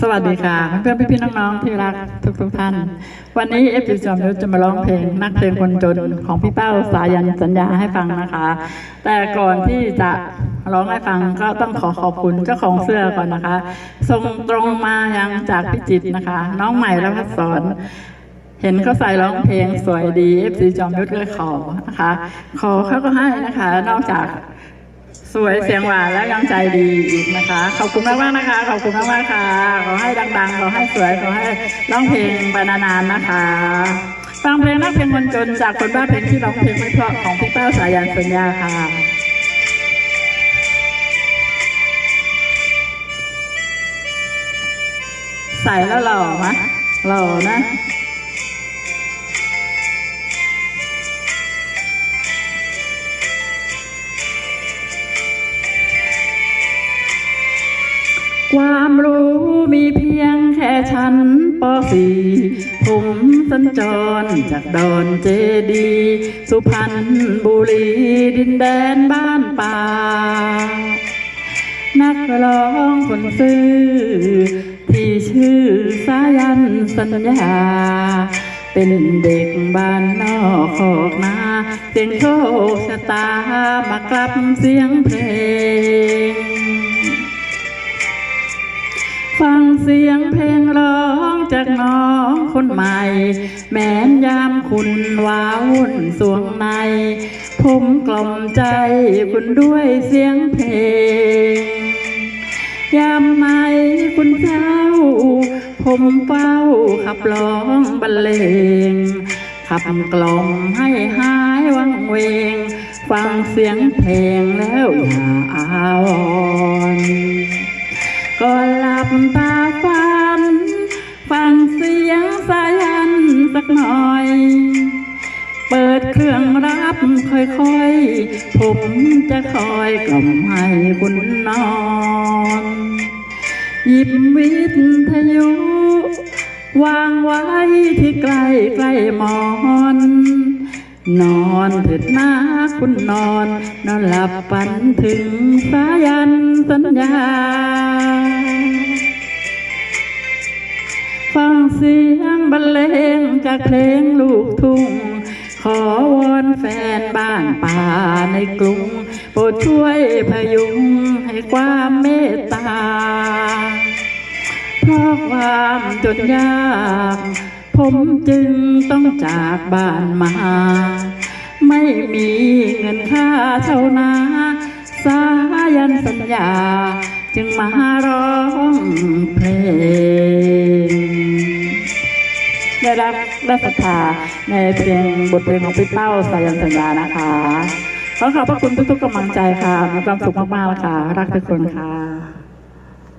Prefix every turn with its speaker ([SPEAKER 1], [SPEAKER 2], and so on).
[SPEAKER 1] สวัสดีค่ะเพื่อนพี่ๆน้องๆที่รักทุกทุกๆท่าน วันนี้เอฟซีจอมยุทธจะมาร้องเพลงนักเพลงคนจนของพี่เป้าสายันสัญญาให้ฟังนะคะ แต่ก่อนที่จะร้องให้ฟังก็ต้องขอขอบคุณเจ้าของเสื้อก่อนนะคะส่งตรงมายังจากพิจิตรนะคะ น้องใหม่และพัสอนเห็นเขาใส่ร้องเพลงสวยดีเอฟซีจอมยุทธเลยขอนะคะ ขอเขาก็ให้นะคะ นอกจาก สวยเสียงหวานและยังใจดีอีกนะคะ ขอบคุณมากมากนะคะ ขอบคุณมากมากค่ะ ขอให้ดังๆ ขอให้สวย ขอให้ร้องเพลงไปนานๆนะคะฟังเพลงนักเพลงคนจนจากคนบ้าเพลงที่ร้องเพลงไม่เพราะของพี่เป้าสายันสัญญาค่ะใส่แล้วหล่อไหมหล่อนะ ความรู้มีเพียงแค่ชั้นป .4 ผมสัญจรจากดอนเจดี สุพรรณบุรีดินแดนบ้านป่า นักร้องคนซื่อ ที่ชื่อสายันสัญญา เป็นเด็กบ้านนอกขอกนาเสียงโชคชะตามากลับเสียงเพลง เสียงเพลงร้องจากน้องคนใหม่ แม้นยามคุณว้าวุ่นสวงในผมกล่อมใจคุณด้วยเสียงเพลง ยามไหนคุณเจ้า ผมเฝ้าขับร้องบรรเลงขับกล่อมให้หายวังเวง ฟังเสียงเพลงแล้วอย่าอาวรก็หลับ เครื่องรับค่อยๆ ผมจะคอยกล่อมให้คุณนอน หยิบวิทยุ วางไว้ที่ใกล้ใกล้มอนนอนเถิดนะคุณนอน นอนหลับฝันถึงสายันสัญญา ฟังเสียงบรรเลงจากเพลงลูกทุ่ง ขอวอนแฟนบ้านป่าในกรุงโปรดช่วยพยุงให้ความเมตตา เพราะความจนยาก ผมจึงต้องจากบ้านมา ไม่มีเงินค่าเช่านาสายันสัญญา จึงมาร้องเพลง ได้รับได้ศรัทธาในเพลงบทเพลงของพี่เป้าสายันสัญญานะคะขอขอบพระคุณทุกๆกำลังใจค่ะมีความสุขมากๆค่ะ รักทุกคนค่ะ